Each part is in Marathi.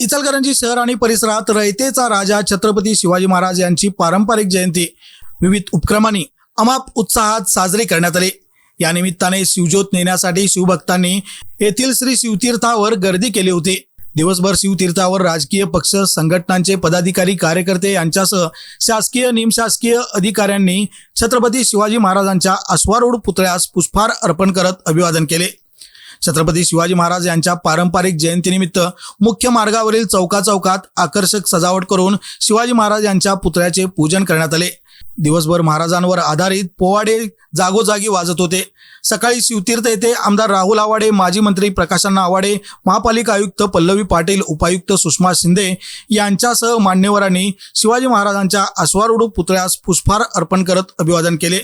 इचलकरंजी शहर आणि परिसरात रयतेचा राजा छत्रपती शिवाजी महाराज यांची पारंपरिक जयंती. विविध उपक्रमांनी अमाप उत्साहात साजरी करण्यात आली. या निमित्ताने शिवज्योत नेण्यासाठी शिवभक्तांनी येथील श्री शिवतीर्थावर गर्दी केली होती. दिवसभर शिवतीर्थावर राजकीय पक्ष संघटनांचे पदाधिकारी कार्यकर्ते यांच्यासह शासकीय निमशासकीय अधिकाऱ्यांनी छत्रपती शिवाजी महाराजांच्या अश्वारूढ पुतळ्यास पुष्पहार अर्पण करत अभिवादन केले. छत्रपती शिवाजी महाराज यांच्या पारंपरिक जयंतीनिमित्त मुख्य मार्गावरील चौका चौकात आकर्षक सजावट करून शिवाजी महाराज यांच्या पुतळ्याचे पूजन करण्यात आले. दिवसभर महाराजांवर आधारित पोवाडे जागोजागी वाजत होते. सकाळी शिवतीर्थ येथे आमदार राहुल आवाडे माजी मंत्री प्रकाशअण्णा आवाडे महापालिका आयुक्त पल्लवी पाटील उपायुक्त सुषमा शिंदे यांच्यासह मान्यवरांनी शिवाजी महाराजांच्या अश्वारूढ पुतळ्यास पुष्पहार अर्पण करत अभिवादन केले.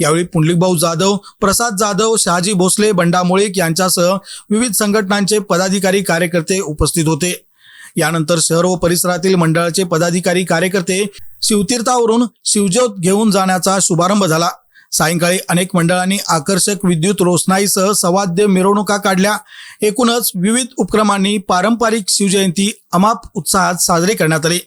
यावेळी पुंडलिकभाऊ जाधव प्रसाद जाधव शहाजी भोसले बंडा मुळीक यांच्यासह विविध संघटनांचे पदाधिकारी कार्यकर्ते उपस्थित होते. यानंतर शहर व परिसरातील मंडळाचे पदाधिकारी कार्यकर्ते शिवतीर्थावरून शिवज्योत घेऊन जाण्याचा शुभारंभ झाला. सायंकाळी अनेक मंडळांनी आकर्षक विद्युत रोषणाईसह सवाद्य मिरवणुका काढल्या. एकूणच विविध उपक्रमांनी पारंपरिक शिवजयंती अमाप उत्साहात साजरी करण्यात आली.